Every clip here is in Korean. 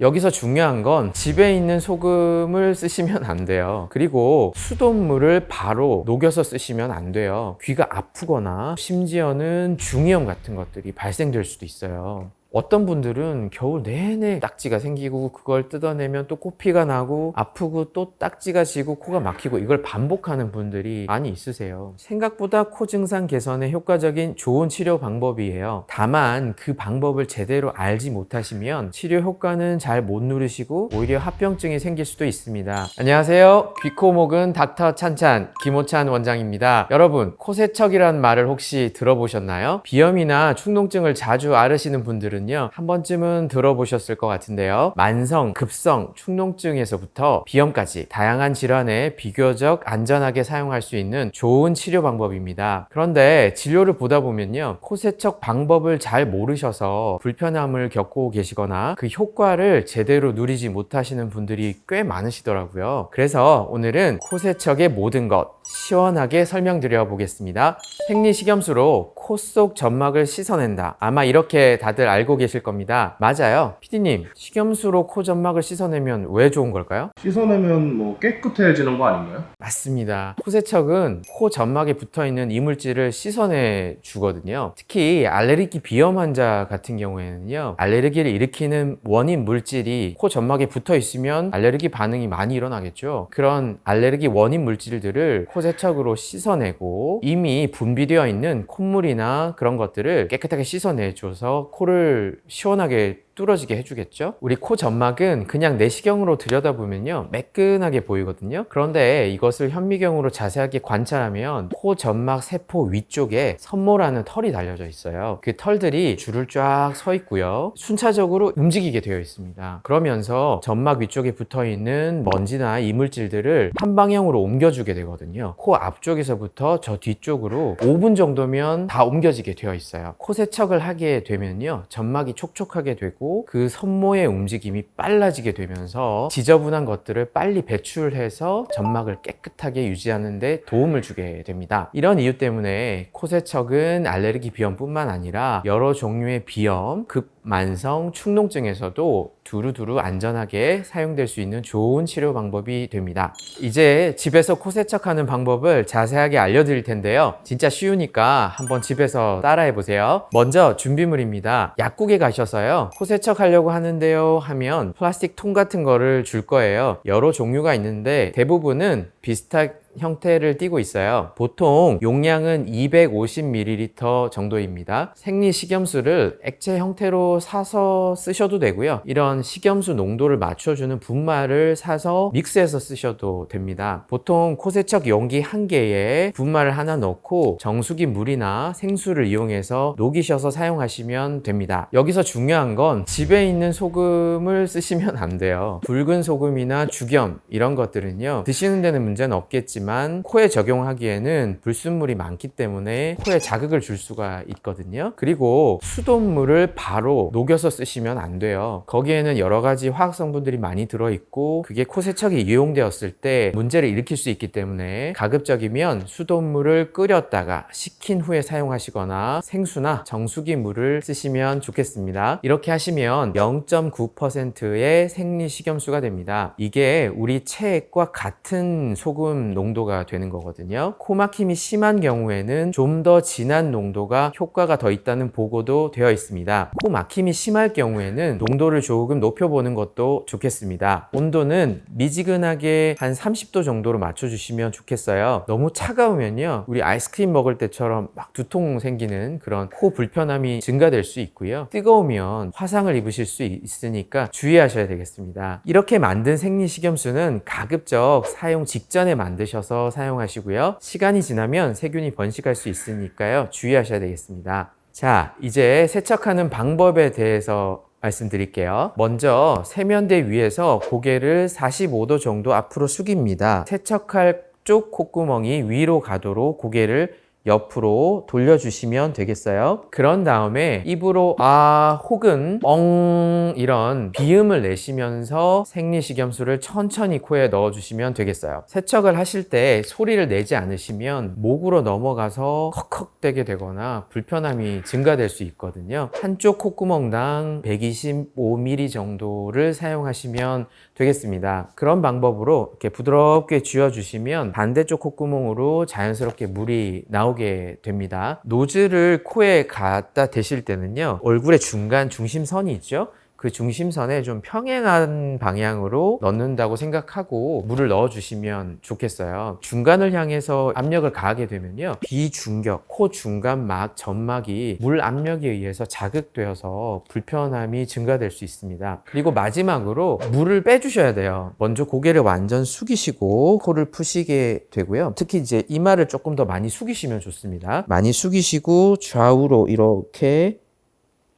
여기서 중요한 건 집에 있는 소금을 쓰시면 안 돼요. 그리고 수돗물을 바로 녹여서 쓰시면 안 돼요. 귀가 아프거나 심지어는 중이염 같은 것들이 발생될 수도 있어요. 어떤 분들은 겨울 내내 딱지가 생기고 그걸 뜯어내면 또 코피가 나고 아프고 또 딱지가 지고 코가 막히고 이걸 반복하는 분들이 많이 있으세요. 생각보다 코 증상 개선에 효과적인 좋은 치료 방법이에요. 다만 그 방법을 제대로 알지 못하시면 치료 효과는 잘 못 누리시고 오히려 합병증이 생길 수도 있습니다. 안녕하세요. 귀코목은 닥터 찬찬 김호찬 원장입니다. 여러분 코세척이라는 말을 혹시 들어보셨나요? 비염이나 충농증을 자주 앓으시는 분들은 요 한 번쯤은 들어보셨을 것 같은데요. 만성, 급성 충농증에서부터 비염까지 다양한 질환에 비교적 안전하게 사용할 수 있는 좋은 치료 방법입니다. 그런데 진료를 보다 보면요 코 세척 방법을 잘 모르셔서 불편함을 겪고 계시거나 그 효과를 제대로 누리지 못하시는 분들이 꽤 많으시더라고요. 그래서 오늘은 코 세척의 모든 것 시원하게 설명드려 보겠습니다. 생리식염수로 코 속 점막을 씻어낸다. 아마 이렇게 다들 알고 계실 겁니다. 맞아요. 피디님, 식염수로 코 점막을 씻어내면 왜 좋은 걸까요? 씻어내면 뭐 깨끗해지는 거 아닌가요? 맞습니다. 코세척은 코 점막에 붙어 있는 이물질을 씻어내 주거든요. 특히 알레르기 비염 환자 같은 경우에는요, 알레르기를 일으키는 원인 물질이 코 점막에 붙어 있으면 알레르기 반응이 많이 일어나겠죠. 그런 알레르기 원인 물질들을 코세척으로 씻어내고 이미 분비되어 있는 콧물이나 그런 것들을 깨끗하게 씻어내줘서 코를 시원하게 뚫어지게 해주겠죠? 우리 코 점막은 그냥 내시경으로 들여다보면요 매끈하게 보이거든요? 그런데 이것을 현미경으로 자세하게 관찰하면 코 점막 세포 위쪽에 선모라는 털이 달려져 있어요. 그 털들이 줄을 쫙 서 있고요. 순차적으로 움직이게 되어 있습니다. 그러면서 점막 위쪽에 붙어 있는 먼지나 이물질들을 한 방향으로 옮겨주게 되거든요. 코 앞쪽에서부터 저 뒤쪽으로 5분 정도면 다 옮겨지게 되어 있어요. 코 세척을 하게 되면요 점막이 촉촉하게 되고 그 선모의 움직임이 빨라지게 되면서 지저분한 것들을 빨리 배출해서 점막을 깨끗하게 유지하는 데 도움을 주게 됩니다. 이런 이유 때문에 코 세척은 알레르기 비염뿐만 아니라 여러 종류의 비염, 급 만성 충농증에서도 두루두루 안전하게 사용될 수 있는 좋은 치료 방법이 됩니다. 이제 집에서 코 세척하는 방법을 자세하게 알려드릴 텐데요. 진짜 쉬우니까 한번 집에서 따라해 보세요. 먼저 준비물입니다. 약국에 가셔서요. 코 세척하려고 하는데요 하면 플라스틱 통 같은 거를 줄 거예요. 여러 종류가 있는데 대부분은 비슷한 형태를 띠고 있어요. 보통 용량은 250ml 정도입니다. 생리 식염수를 액체 형태로 사서 쓰셔도 되고요. 이런 식염수 농도를 맞춰주는 분말을 사서 믹스해서 쓰셔도 됩니다. 보통 코세척 용기 한 개에 분말을 하나 넣고 정수기 물이나 생수를 이용해서 녹이셔서 사용하시면 됩니다. 여기서 중요한 건 집에 있는 소금을 쓰시면 안 돼요. 붉은 소금이나 죽염 이런 것들은요 드시는 데는 문제는 없겠지만 코에 적용하기에는 불순물이 많기 때문에 코에 자극을 줄 수가 있거든요. 그리고 수돗물을 바로 녹여서 쓰시면 안 돼요. 거기에는 여러 가지 화학 성분들이 많이 들어 있고 그게 코 세척이 이용되었을 때 문제를 일으킬 수 있기 때문에 가급적이면 수돗물을 끓였다가 식힌 후에 사용하시거나 생수나 정수기 물을 쓰시면 좋겠습니다. 이렇게 하시면 0.9%의 생리 식염수가 됩니다. 이게 우리 체액과 같은 소금 농 도가 되는 거거든요. 코막힘이 심한 경우에는 좀 더 진한 농도가 효과가 더 있다는 보고도 되어 있습니다. 코막힘이 심할 경우에는 농도를 조금 높여보는 것도 좋겠습니다. 온도는 미지근하게 한 30도 정도로 맞춰주시면 좋겠어요. 너무 차가우면요. 우리 아이스크림 먹을 때처럼 막 두통 생기는 그런 코 불편함이 증가될 수 있고요. 뜨거우면 화상을 입으실 수 있으니까 주의하셔야 되겠습니다. 이렇게 만든 생리식염수는 가급적 사용 직전에 만드셔서 사용하시고요. 시간이 지나면 세균이 번식할 수 있으니까요. 주의하셔야 되겠습니다. 자, 이제 세척하는 방법에 대해서 말씀드릴게요. 먼저 세면대 위에서 고개를 45도 정도 앞으로 숙입니다. 세척할 쪽 콧구멍이 위로 가도록 고개를 옆으로 돌려주시면 되겠어요. 그런 다음에 입으로 아 혹은 엉 이런 비음을 내시면서 생리식염수를 천천히 코에 넣어주시면 되겠어요. 세척을 하실 때 소리를 내지 않으시면 목으로 넘어가서 컥컥대게 되거나 불편함이 증가될 수 있거든요. 한쪽 콧구멍당 125mm 정도를 사용하시면 되겠습니다. 그런 방법으로 이렇게 부드럽게 쥐어주시면 반대쪽 콧구멍으로 자연스럽게 물이 나오게 됩니다. 노즐을 코에 갖다 대실 때는요, 얼굴의 중간 중심선이 있죠? 그 중심선에 좀 평행한 방향으로 넣는다고 생각하고 물을 넣어 주시면 좋겠어요. 중간을 향해서 압력을 가하게 되면요. 비중격, 코 중간막, 점막이 물 압력에 의해서 자극되어서 불편함이 증가될 수 있습니다. 그리고 마지막으로 물을 빼주셔야 돼요. 먼저 고개를 완전 숙이시고 코를 푸시게 되고요. 특히 이제 이마를 조금 더 많이 숙이시면 좋습니다. 많이 숙이시고 좌우로 이렇게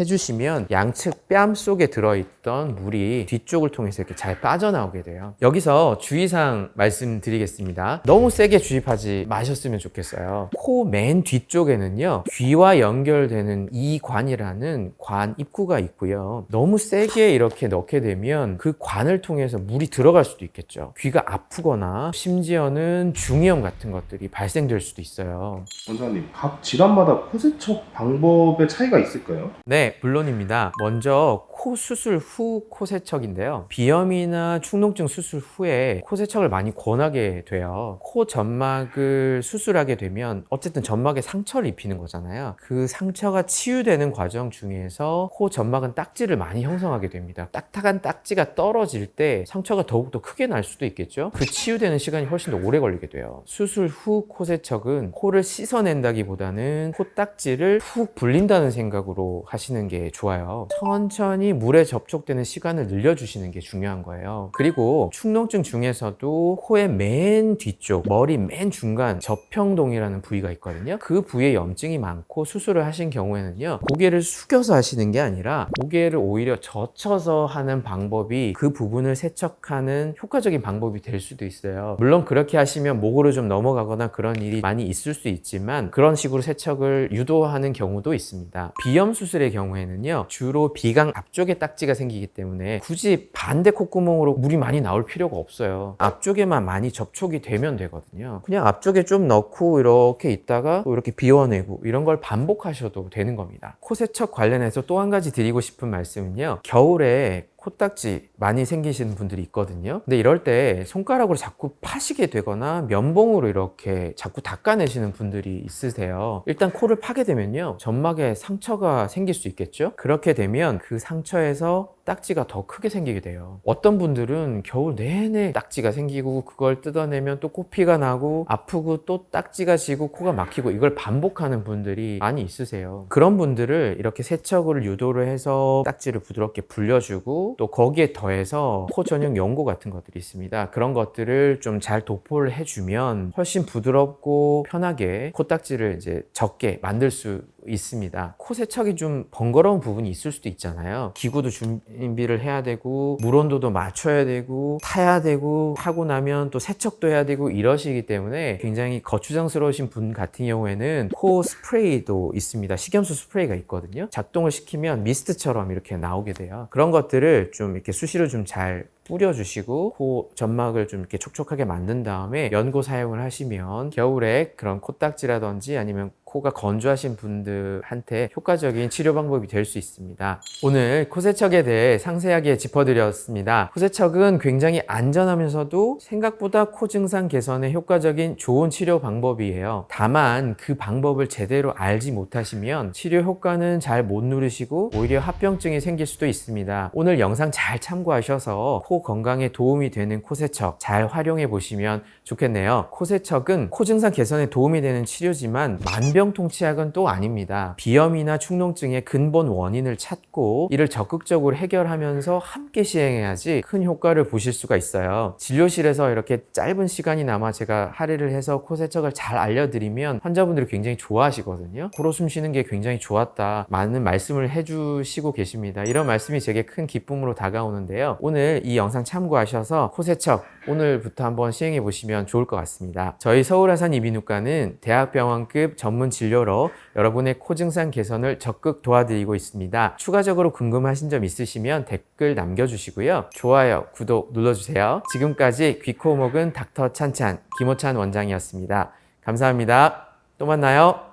해주시면 양측 뺨 속에 들어있던 물이 뒤쪽을 통해서 이렇게 잘 빠져나오게 돼요. 여기서 주의사항 말씀드리겠습니다. 너무 세게 주입하지 마셨으면 좋겠어요. 코 맨 뒤쪽에는요, 귀와 연결되는 이관이라는 관 입구가 있고요. 너무 세게 이렇게 넣게 되면 그 관을 통해서 물이 들어갈 수도 있겠죠. 귀가 아프거나 심지어는 중이염 같은 것들이 발생될 수도 있어요. 원장님, 각 질환마다 코 세척 방법의 차이가 있을까요? 네, 물론입니다. 먼저 코 수술 후 코 세척인데요. 비염이나 축농증 수술 후에 코 세척을 많이 권하게 돼요. 코 점막을 수술하게 되면 어쨌든 점막에 상처를 입히는 거잖아요. 그 상처가 치유되는 과정 중에서 코 점막은 딱지를 많이 형성하게 됩니다. 딱딱한 딱지가 떨어질 때 상처가 더욱더 크게 날 수도 있겠죠. 그 치유되는 시간이 훨씬 더 오래 걸리게 돼요. 수술 후 코 세척은 코를 씻어낸다기보다는 코 딱지를 푹 불린다는 생각으로 하시는 게 좋아요. 천천히 물에 접촉되는 시간을 늘려주시는 게 중요한 거예요. 그리고 축농증 중에서도 코의 맨 뒤쪽, 머리 맨 중간 접평동이라는 부위가 있거든요. 그 부위에 염증이 많고 수술을 하신 경우에는요, 고개를 숙여서 하시는 게 아니라 고개를 오히려 젖혀서 하는 방법이 그 부분을 세척하는 효과적인 방법이 될 수도 있어요. 물론 그렇게 하시면 목으로 좀 넘어가거나 그런 일이 많이 있을 수 있지만 그런 식으로 세척을 유도하는 경우도 있습니다. 비염 수술의 경우에는요, 주로 비강 앞 쪽에 딱지가 생기기 때문에 굳이 반대 콧구멍으로 물이 많이 나올 필요가 없어요. 앞쪽에만 많이 접촉이 되면 되거든요. 그냥 앞쪽에 좀 넣고 이렇게 있다가 또 이렇게 비워내고 이런 걸 반복하셔도 되는 겁니다. 코 세척 관련해서 또 한 가지 드리고 싶은 말씀은요. 겨울에 코딱지 많이 생기시는 분들이 있거든요. 근데 이럴 때 손가락으로 자꾸 파시게 되거나 면봉으로 이렇게 자꾸 닦아내시는 분들이 있으세요. 일단 코를 파게 되면요. 점막에 상처가 생길 수 있겠죠? 그렇게 되면 그 상처에서 딱지가 더 크게 생기게 돼요. 어떤 분들은 겨울 내내 딱지가 생기고 그걸 뜯어내면 또 코피가 나고 아프고 또 딱지가 지고 코가 막히고 이걸 반복하는 분들이 많이 있으세요. 그런 분들을 이렇게 세척을 유도를 해서 딱지를 부드럽게 불려주고 또 거기에 더해서 코 전용 연고 같은 것들이 있습니다. 그런 것들을 좀 잘 도포를 해주면 훨씬 부드럽고 편하게 코딱지를 이제 적게 만들 수 있습니다. 코 세척이 좀 번거로운 부분이 있을 수도 있잖아요. 기구도 준비를 해야 되고 물 온도도 맞춰야 되고 타야 되고 하고 나면 또 세척도 해야 되고 이러시기 때문에 굉장히 거추장스러우신 분 같은 경우에는 코 스프레이도 있습니다. 식염수 스프레이가 있거든요. 작동을 시키면 미스트처럼 이렇게 나오게 돼요. 그런 것들을 좀 이렇게 수시로 좀 잘 뿌려주시고 코 점막을 좀 이렇게 촉촉하게 만든 다음에 연고 사용을 하시면 겨울에 그런 코딱지라든지 아니면 코가 건조하신 분들한테 효과적인 치료 방법이 될 수 있습니다. 오늘 코세척에 대해 상세하게 짚어드렸습니다. 코세척은 굉장히 안전하면서도 생각보다 코 증상 개선에 효과적인 좋은 치료 방법이에요. 다만 그 방법을 제대로 알지 못하시면 치료 효과는 잘 못 누르시고 오히려 합병증이 생길 수도 있습니다. 오늘 영상 잘 참고하셔서 코 건강에 도움이 되는 코세척 잘 활용해 보시면 좋겠네요. 코세척은 코 증상 개선에 도움이 되는 치료지만 만병 만병통치약은 또 아닙니다. 비염이나 축농증의 근본 원인을 찾고 이를 적극적으로 해결하면서 함께 시행해야지 큰 효과를 보실 수가 있어요. 진료실에서 이렇게 짧은 시간이나마 제가 할애를 해서 코 세척을 잘 알려드리면 환자분들이 굉장히 좋아하시거든요. 코로 숨 쉬는 게 굉장히 좋았다. 많은 말씀을 해주시고 계십니다. 이런 말씀이 제게 큰 기쁨으로 다가오는데요. 오늘 이 영상 참고하셔서 코 세척 오늘부터 한번 시행해 보시면 좋을 것 같습니다. 저희 서울아산 이비인후과는 대학병원급 전문 진료로 여러분의 코 증상 개선을 적극 도와드리고 있습니다. 추가적으로 궁금하신 점 있으시면 댓글 남겨주시고요. 좋아요, 구독 눌러주세요. 지금까지 귀코목은 닥터 찬찬 김호찬 원장이었습니다. 감사합니다. 또 만나요.